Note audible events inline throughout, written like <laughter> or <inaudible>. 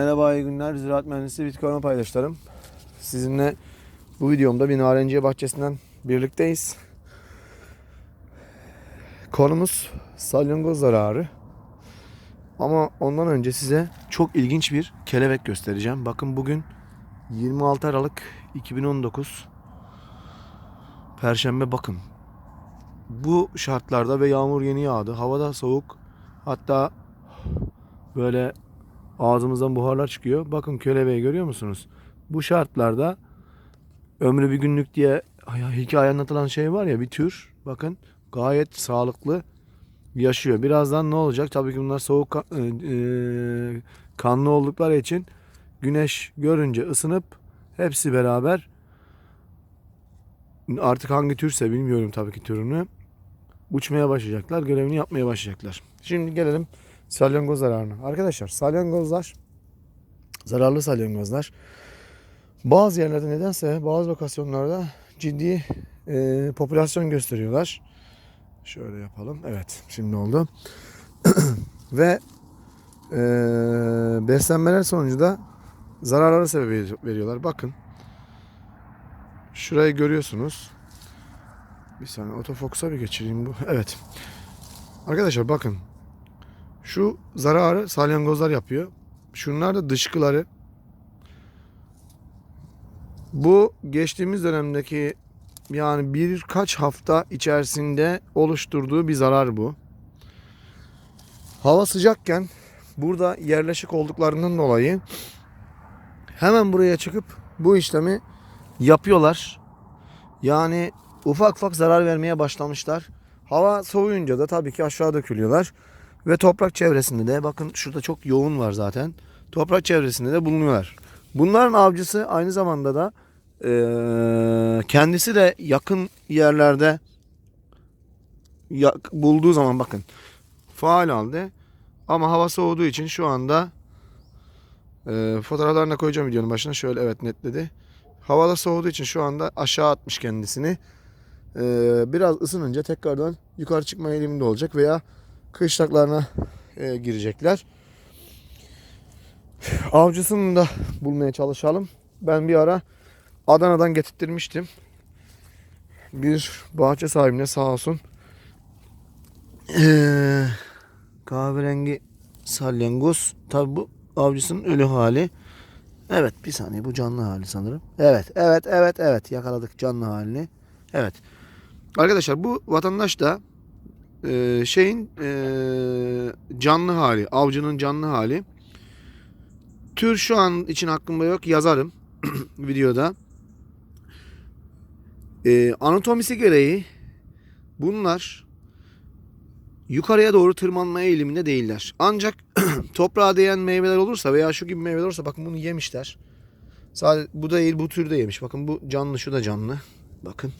Merhaba, iyi günler. Ziraat Mühendisi Bitcoin paydaşlarım. Sizinle bu videomda bir narenciye bahçesinden birlikteyiz. Konumuz salyangoz zararı. Ama ondan önce size çok ilginç bir kelebek göstereceğim. Bakın bugün 26 Aralık 2019 Perşembe bakın. Bu şartlarda ve yağmur yeni yağdı. Havada soğuk. Hatta böyle ağzımızdan buharlar çıkıyor. Bakın kelebeği görüyor musunuz? Bu şartlarda ömrü bir günlük diye hikaye anlatılan şey var ya bir tür. Bakın gayet sağlıklı yaşıyor. Birazdan ne olacak? Tabii ki bunlar soğuk e, e, kanlı oldukları için güneş görünce ısınıp hepsi beraber artık hangi türse bilmiyorum tabii ki türünü uçmaya başlayacaklar. Görevini yapmaya başlayacaklar. Şimdi gelelim salyangoz zararına. Arkadaşlar salyangozlar zararlı salyangozlar bazı yerlerde nedense bazı lokasyonlarda ciddi e, popülasyon gösteriyorlar. Şöyle yapalım. Evet şimdi oldu. <clears throat> Ve e, beslenmeler sonucu da zararlara sebebiyet veriyorlar. Bakın. Şurayı görüyorsunuz. Bir saniye otofoksa bir geçireyim bu. Evet. Arkadaşlar bakın. Şu zararı salyangozlar yapıyor. Şunlar da dışkıları. Bu geçtiğimiz dönemdeki yani birkaç hafta içerisinde oluşturduğu bir zarar bu. Hava sıcakken burada yerleşik olduklarından dolayı hemen buraya çıkıp bu işlemi yapıyorlar. Yani ufak ufak zarar vermeye başlamışlar. Hava soğuyunca da tabii ki aşağı dökülüyorlar. Ve toprak çevresinde de bakın şurada çok yoğun var zaten. Toprak çevresinde de bulunuyorlar. Bunların avcısı aynı zamanda da eee, kendisi de yakın yerlerde yak- bulduğu zaman bakın faal halde ama hava soğuduğu için şu anda eee fotoğraflarına koyacağım videonun başına şöyle evet netledi. Havalar soğuduğu için şu anda aşağı atmış kendisini. Eee, biraz ısınınca tekrardan yukarı çıkma eğiliminde olacak veya kışlaklarına e, girecekler. Avcısını da bulmaya çalışalım. Ben bir ara Adana'dan getirttirmiştim. Bir bahçe sahibine sağ olsun. Ee, kahverengi salyangoz. Tabi bu avcısının ölü hali. Evet bir saniye bu canlı hali sanırım. Evet evet evet evet yakaladık canlı halini. Evet. Arkadaşlar bu vatandaş da e, şeyin e, canlı hali, avcının canlı hali. Tür şu an için aklımda yok yazarım <clears throat> videoda. E, anatomisi gereği bunlar yukarıya doğru tırmanma eğiliminde değiller. Ancak <clears throat> toprağa değen meyveler olursa veya şu gibi meyveler olursa bakın bunu yemişler. Sadece bu da değil bu tür de yemiş. Bakın bu canlı şu da canlı. Bakın.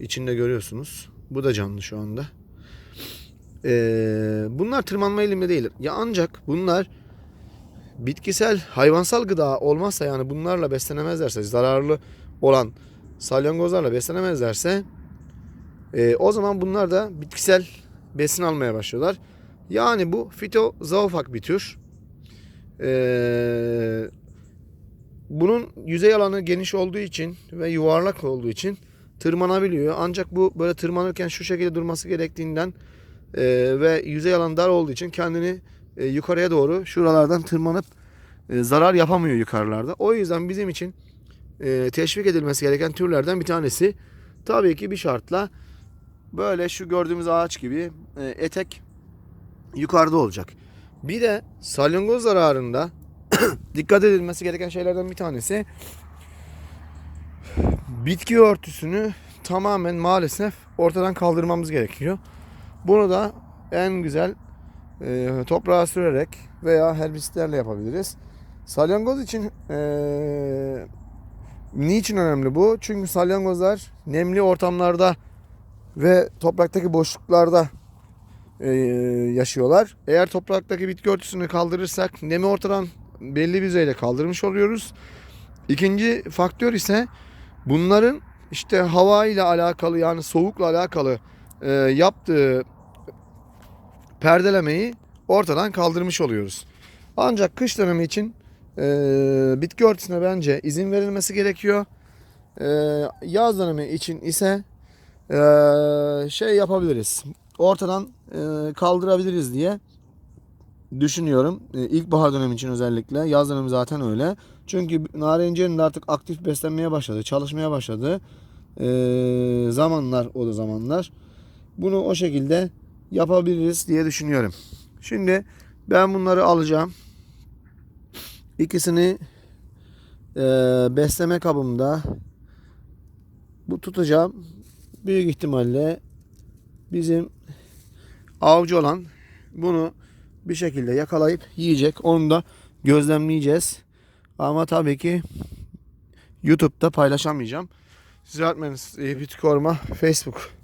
İçinde görüyorsunuz. Bu da canlı şu anda. Ee, bunlar tırmanma eğiliminde değil. Ya ancak bunlar bitkisel, hayvansal gıda olmazsa yani bunlarla beslenemezlerse, zararlı olan salyangozlarla beslenemezlerse e, o zaman bunlar da bitkisel besin almaya başlıyorlar. Yani bu fitozoofak bir tür. Ee, bunun yüzey alanı geniş olduğu için ve yuvarlak olduğu için tırmanabiliyor. Ancak bu böyle tırmanırken şu şekilde durması gerektiğinden e, ve yüzey alanı dar olduğu için kendini e, yukarıya doğru şuralardan tırmanıp e, zarar yapamıyor yukarılarda. O yüzden bizim için e, teşvik edilmesi gereken türlerden bir tanesi. Tabii ki bir şartla böyle şu gördüğümüz ağaç gibi e, etek yukarıda olacak. Bir de salyangoz zararında <coughs> dikkat edilmesi gereken şeylerden bir tanesi bitki örtüsünü tamamen maalesef ortadan kaldırmamız gerekiyor. Bunu da en güzel e, toprağa sürerek veya herbisitlerle yapabiliriz. Salyangoz için e, niçin önemli bu? Çünkü salyangozlar nemli ortamlarda ve topraktaki boşluklarda e, yaşıyorlar. Eğer topraktaki bitki örtüsünü kaldırırsak nemi ortadan belli bir düzeyde kaldırmış oluyoruz. İkinci faktör ise bunların işte hava ile alakalı yani soğukla alakalı e, yaptığı perdelemeyi ortadan kaldırmış oluyoruz. Ancak kış dönemi için e, bitki örtüsüne bence izin verilmesi gerekiyor. E, yaz dönemi için ise e, şey yapabiliriz. Ortadan e, kaldırabiliriz diye düşünüyorum. E, İlkbahar dönemi için özellikle. Yaz dönemi zaten öyle. Çünkü narenciyenin de artık aktif beslenmeye başladı. Çalışmaya başladı. E, zamanlar o da zamanlar. Bunu o şekilde yapabiliriz diye düşünüyorum. Şimdi ben bunları alacağım. İkisini e, besleme kabımda bu tutacağım. Büyük ihtimalle bizim avcı olan bunu bir şekilde yakalayıp yiyecek. Onu da gözlemleyeceğiz. Ama tabii ki YouTube'da paylaşamayacağım. Bitki Koruma Facebook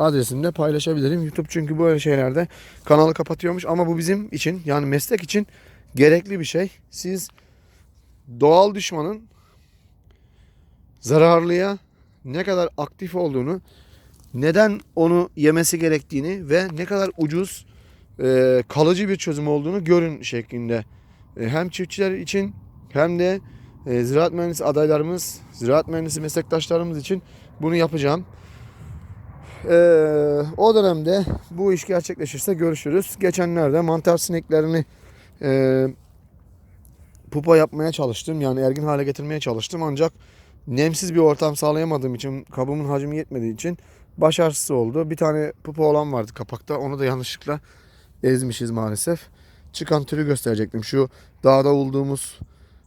adresimde paylaşabilirim. YouTube çünkü böyle şeylerde kanalı kapatıyormuş ama bu bizim için yani meslek için gerekli bir şey. Siz doğal düşmanın zararlıya ne kadar aktif olduğunu, neden onu yemesi gerektiğini ve ne kadar ucuz e, kalıcı bir çözüm olduğunu görün şeklinde. E, hem çiftçiler için hem de e, ziraat mühendisi adaylarımız, ziraat mühendisi meslektaşlarımız için bunu yapacağım. E, o dönemde bu iş gerçekleşirse görüşürüz. Geçenlerde mantar sineklerini e, pupa yapmaya çalıştım. Yani ergin hale getirmeye çalıştım. Ancak nemsiz bir ortam sağlayamadığım için, kabımın hacmi yetmediği için başarısız oldu. Bir tane pupa olan vardı kapakta. Onu da yanlışlıkla ezmişiz maalesef. Çıkan türü gösterecektim. Şu dağda bulduğumuz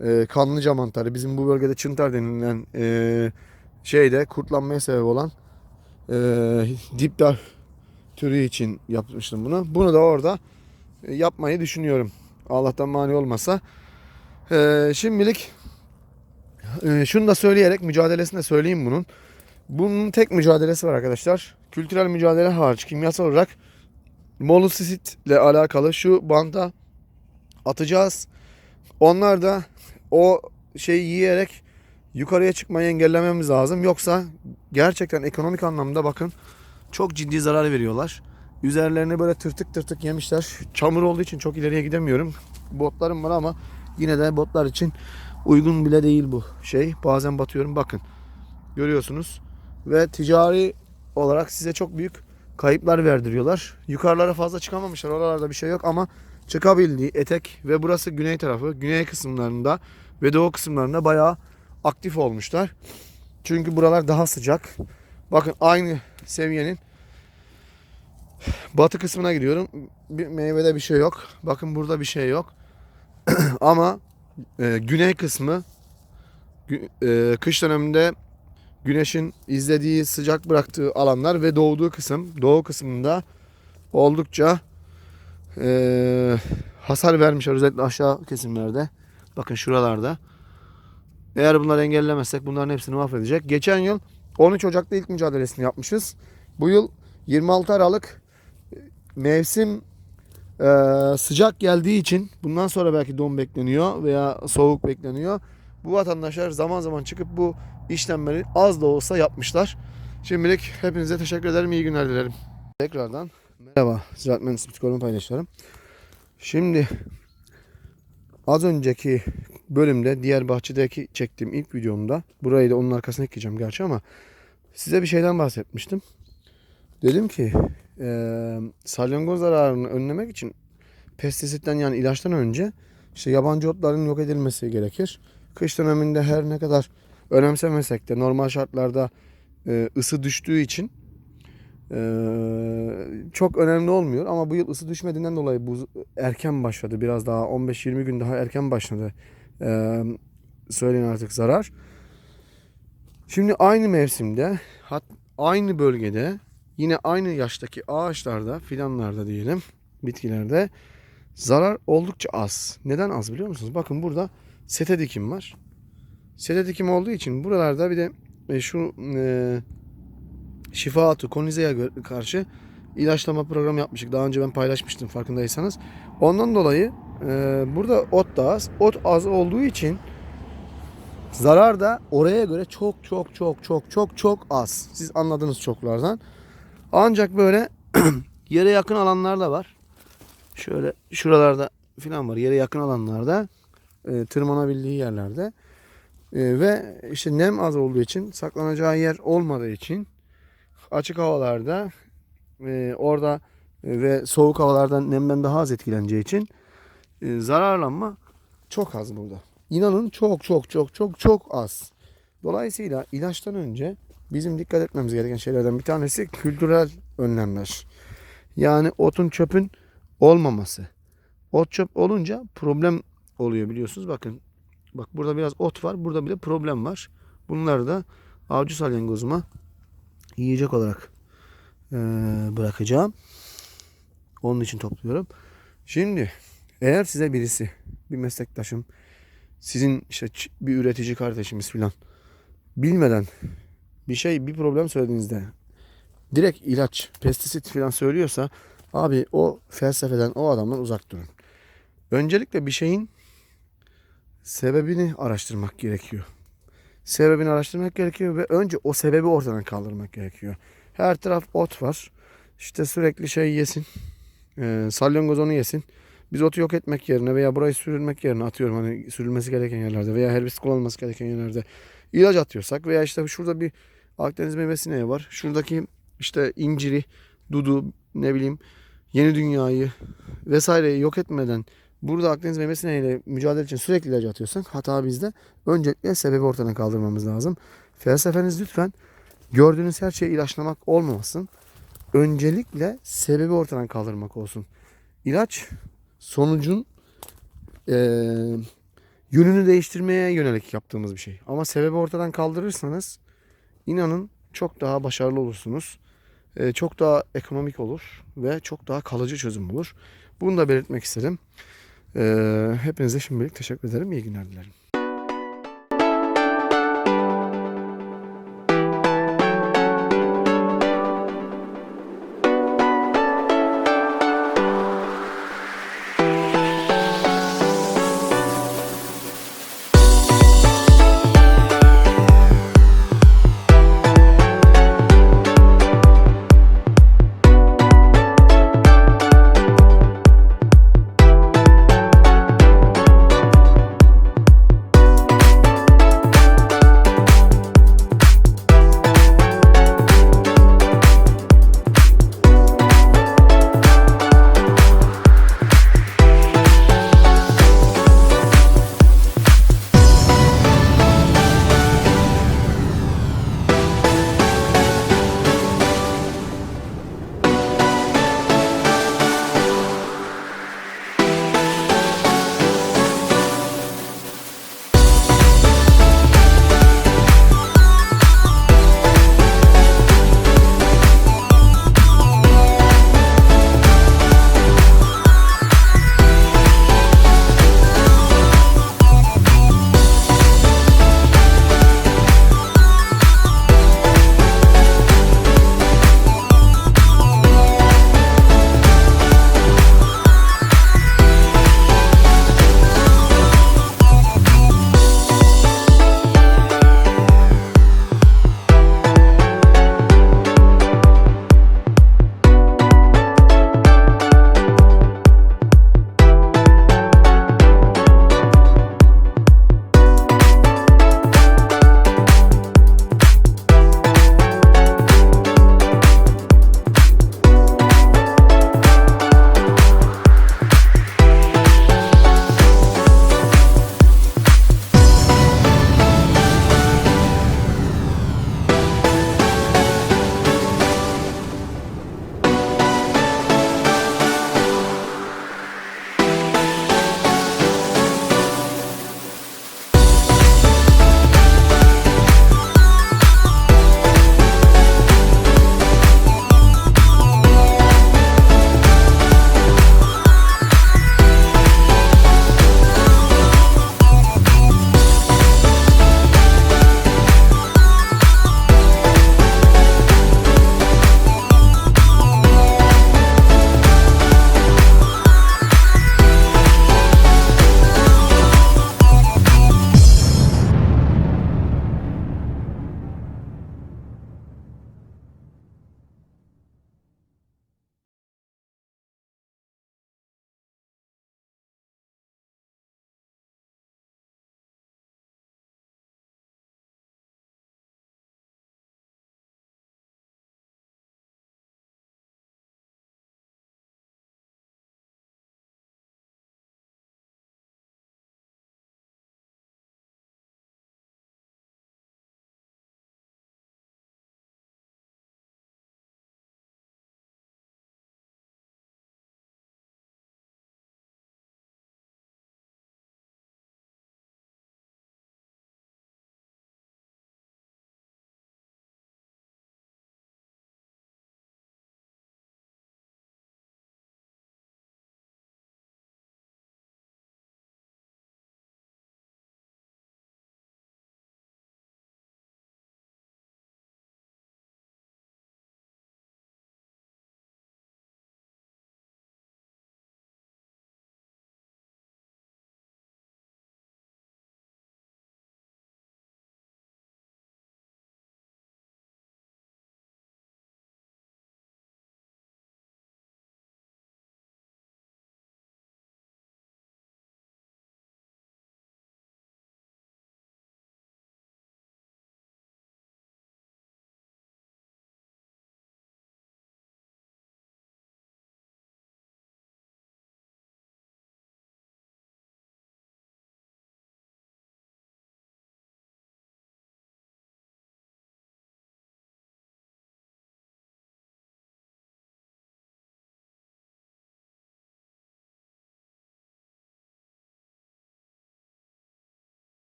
e, kanlıca mantarı. Bizim bu bölgede çıntar denilen e, şeyde kurtlanmaya sebep olan e, dipdar türü için yapmıştım bunu. Bunu da orada e, yapmayı düşünüyorum. Allah'tan mani olmasa. E, şimdilik e, şunu da söyleyerek mücadelesini de söyleyeyim bunun. Bunun tek mücadelesi var arkadaşlar. Kültürel mücadele hariç kimyasal olarak molosisit ile alakalı şu banta atacağız. Onlar da o şeyi yiyerek yukarıya çıkmayı engellememiz lazım. Yoksa gerçekten ekonomik anlamda bakın çok ciddi zarar veriyorlar. Üzerlerini böyle tırtık tırtık yemişler. Çamur olduğu için çok ileriye gidemiyorum. Botlarım var ama yine de botlar için uygun bile değil bu şey. Bazen batıyorum bakın. Görüyorsunuz. Ve ticari olarak size çok büyük kayıplar verdiriyorlar. Yukarılara fazla çıkamamışlar. Oralarda bir şey yok ama çıkabildiği etek ve burası güney tarafı. Güney kısımlarında ve doğu kısımlarında bayağı aktif olmuşlar. Çünkü buralar daha sıcak. Bakın aynı seviyenin batı kısmına gidiyorum. Bir meyvede bir şey yok. Bakın burada bir şey yok. <clears throat> Ama e, güney kısmı e, kış döneminde güneşin izlediği sıcak bıraktığı alanlar ve doğduğu kısım doğu kısmında oldukça e, hasar vermişler özellikle aşağı kesimlerde. Bakın şuralarda. Eğer bunları engellemezsek bunların hepsini mahvedecek. Geçen yıl 13 Ocak'ta ilk mücadelesini yapmışız. Bu yıl 26 Aralık mevsim e, sıcak geldiği için bundan sonra belki don bekleniyor veya soğuk bekleniyor. Bu vatandaşlar zaman zaman çıkıp bu işlemleri az da olsa yapmışlar. Şimdilik hepinize teşekkür ederim. İyi günler dilerim. Tekrardan merhaba. Ziraat Mühendisliği Psikoloğunu paylaşıyorum. Şimdi az önceki bölümde diğer bahçedeki çektiğim ilk videomda burayı da onun arkasına ekleyeceğim gerçi ama size bir şeyden bahsetmiştim. Dedim ki e, salyangoz zararını önlemek için pestisitten yani ilaçtan önce işte yabancı otların yok edilmesi gerekir. Kış döneminde her ne kadar önemsemesek de normal şartlarda e, ısı düştüğü için e, çok önemli olmuyor. Ama bu yıl ısı düşmediğinden dolayı bu erken başladı. Biraz daha 15-20 gün daha erken başladı. E, söyleyin artık zarar. Şimdi aynı mevsimde hat, aynı bölgede yine aynı yaştaki ağaçlarda fidanlarda diyelim bitkilerde zarar oldukça az. Neden az biliyor musunuz? Bakın burada sete dikim var. Sete dikim olduğu için buralarda bir de e, şu e, şifaatü konizeye gö- karşı ilaçlama programı yapmıştık. Daha önce ben paylaşmıştım farkındaysanız. Ondan dolayı e, burada ot da az. Ot az olduğu için zarar da oraya göre çok çok çok çok çok çok az. Siz anladınız çoklardan. Ancak böyle <clears throat> yere yakın alanlar da var. Şöyle şuralarda falan var. Yere yakın alanlarda e, tırmanabildiği yerlerde E, ve işte nem az olduğu için saklanacağı yer olmadığı için açık havalarda e, orada e, ve soğuk havalardan nemden daha az etkileneceği için e, zararlanma çok az burada. İnanın çok çok çok çok çok az. Dolayısıyla ilaçtan önce bizim dikkat etmemiz gereken şeylerden bir tanesi kültürel önlemler. Yani otun çöpün olmaması. Ot çöp olunca problem oluyor biliyorsunuz. Bakın bak burada biraz ot var. Burada bile problem var. Bunları da avcı salyangozuma yiyecek olarak eee, bırakacağım. Onun için topluyorum. Şimdi eğer size birisi bir meslektaşım sizin işte bir üretici kardeşimiz filan bilmeden bir şey bir problem söylediğinizde direkt ilaç, pestisit filan söylüyorsa abi o felsefeden o adamdan uzak durun. Öncelikle bir şeyin sebebini araştırmak gerekiyor. Sebebini araştırmak gerekiyor ve önce o sebebi ortadan kaldırmak gerekiyor. Her taraf ot var. İşte sürekli şey yesin. E, salyangoz onu yesin. Biz otu yok etmek yerine veya burayı sürülmek yerine atıyorum hani sürülmesi gereken yerlerde veya herbist kullanılması gereken yerlerde ilaç atıyorsak veya işte şurada bir Akdeniz meyve sineği var. Şuradaki işte inciri, dudu, ne bileyim yeni dünyayı vesaireyi yok etmeden burada Akdeniz meyve sineğiyle mücadele için sürekli ilaç atıyorsak hata bizde. Öncelikle sebebi ortadan kaldırmamız lazım. Felsefeniz lütfen gördüğünüz her şeyi ilaçlamak olmamasın. Öncelikle sebebi ortadan kaldırmak olsun. İlaç sonucun eee, yönünü değiştirmeye yönelik yaptığımız bir şey. Ama sebebi ortadan kaldırırsanız inanın çok daha başarılı olursunuz. Eee, çok daha ekonomik olur ve çok daha kalıcı çözüm olur. Bunu da belirtmek istedim. Eee hepinize şimdilik teşekkür ederim. İyi günler dilerim.